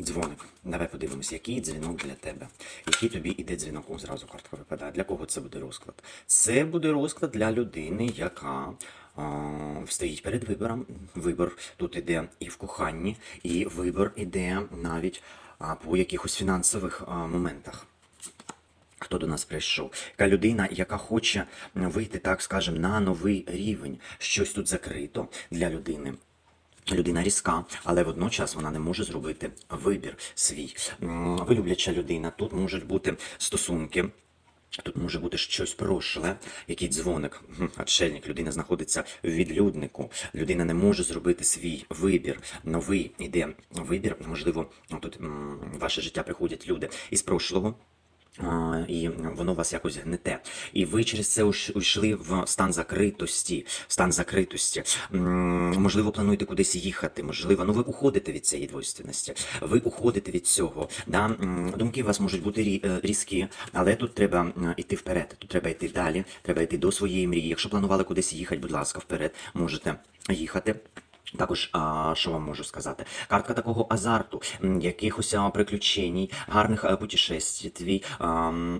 Дзвоник. Давай подивимось, який дзвінок для тебе. Який тобі іде дзвінок? О, зразу картка випадає. Для кого це буде розклад? Це буде розклад для людини, яка стоїть перед вибором. Вибор тут іде і в коханні, і вибор іде навіть по якихось фінансових моментах. Хто до нас прийшов? Яка людина, яка хоче вийти, так скажемо, на новий рівень. Щось тут закрито для людини. Людина різка, але водночас вона не може зробити вибір свій. М, Ви любляча людина. Тут можуть бути стосунки. Тут може бути щось прошле, який дзвоник, отшельник. Людина знаходиться в відлюднику. Людина не може зробити свій вибір. Новий іде вибір. Можливо, тут ваше життя приходять люди із прошлого. І воно вас якось гнете. І ви через це уйшли в стан закритості. в Стан закритості. Можливо, плануєте кудись їхати, можливо, ну ви уходите від цієї двойственності. Ви уходите від цього. Да? Думки у вас можуть бути е, різкі, але тут треба йти вперед. Тут треба йти далі, треба йти до своєї мрії. Якщо планували кудись їхати, будь ласка, вперед можете їхати. Також, а, що вам можу сказати? Картка такого азарту, якихось приключень, гарних а, путешествій,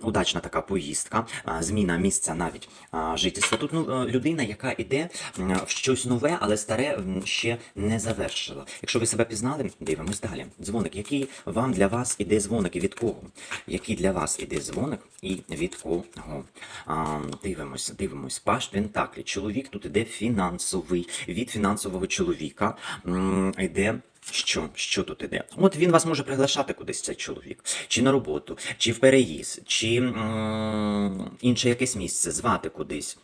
удачна така поїздка, зміна місця навіть жительства. Тут ну, е, людина, яка йде в щось нове, але старе ще не завершила. Якщо ви себе пізнали, дивимось далі. Дзвоник, який вам для вас іде дзвоник і від кого? Який для вас іде дзвоник і від кого? А, дивимось, дивимось. Паш Пентаклі. Чоловік тут іде фінансовий. Від фінансового чоловіка м, йде. Що? Що тут іде? От він вас може приглашати кудись цей чоловік, чи на роботу, чи в переїзд, чи інше якесь місце, звати кудись.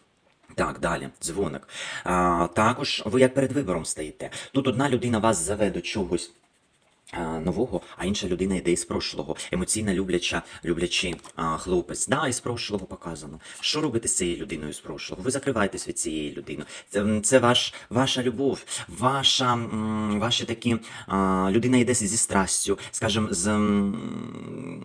Так, далі, дзвоник. А, також ви як перед вибором стоїте. Тут одна людина вас заве до чогось. А, Нового, а інша людина йде із прошлого. Емоційна любляча, люблячий а, хлопець. Да, із прошлого показано. Що робити з цією людиною з прошлого? Ви закриваєтесь від цієї людини. Це, це ваш, ваша любов, ваша, м, ваші такі. А, людина йде зі страстю, скажімо, з. м,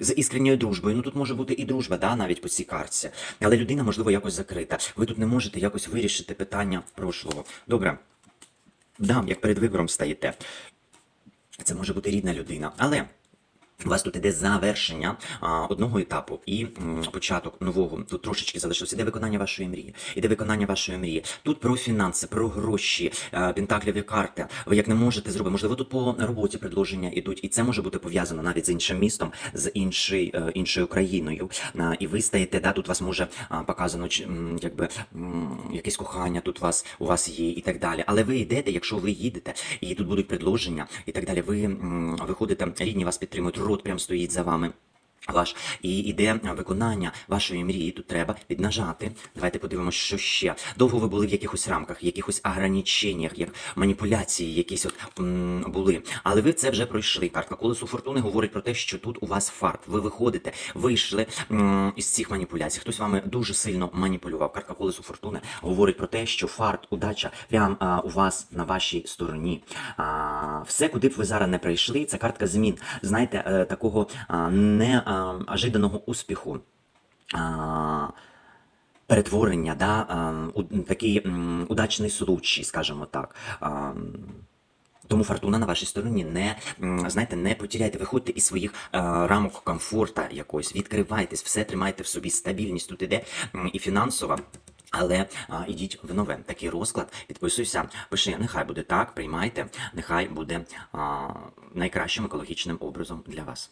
з іскренньою дружбою. Ну тут може бути і дружба, да, навіть по цій карті. Але людина, можливо, якось закрита. Ви тут не можете якось вирішити питання прошлого. Добре. Да, як перед вибором стаєте. Це може бути рідна людина. Але. У вас тут іде завершення а, одного етапу і м, початок нового. Тут трошечки залишилося. Іде виконання вашої мрії. Іде виконання вашої мрії. Тут про фінанси, про гроші, а, пентакліві карти. Ви як не можете зробити. Можливо, тут по роботі предложення ідуть, і це може бути пов'язано навіть з іншим містом, з іншою, е, іншою країною. А, і ви стаєте, да, тут вас може а, показано, якби якесь кохання тут вас у вас є і так далі. Але ви йдете, якщо ви їдете, і тут будуть предложення і так далі. Ви м, виходите, рідні вас підтримують, рот прям стоїть за вами. Ваш і іде виконання вашої мрії. Тут треба піднажати. Давайте подивимося, що ще. Довго ви були в якихось рамках, якихось ограниченнях, як маніпуляції, якісь от були. Але ви це вже пройшли. Картка колесо фортуни говорить про те, що тут у вас фарт. Ви виходите, вийшли із цих маніпуляцій. Хтось вами дуже сильно маніпулював. Картка колесо фортуни говорить про те, що фарт, удача прям а, у вас на вашій стороні. А, все, куди б ви зараз не прийшли, це картка змін. Знаєте, е, такого а, не ожиданого успіху. Перетворення, да, такий удачний случай, скажімо так. Тому фортуна на вашій стороні. Не знаєте, не потеряйте, виходьте із своїх рамок комфорта якось, відкривайтесь, все тримайте в собі. Стабільність тут іде і фінансова. Але а, ідіть в нове такий розклад, підписуйся, пиши, нехай буде так, приймайте, нехай буде а, найкращим екологічним образом для вас.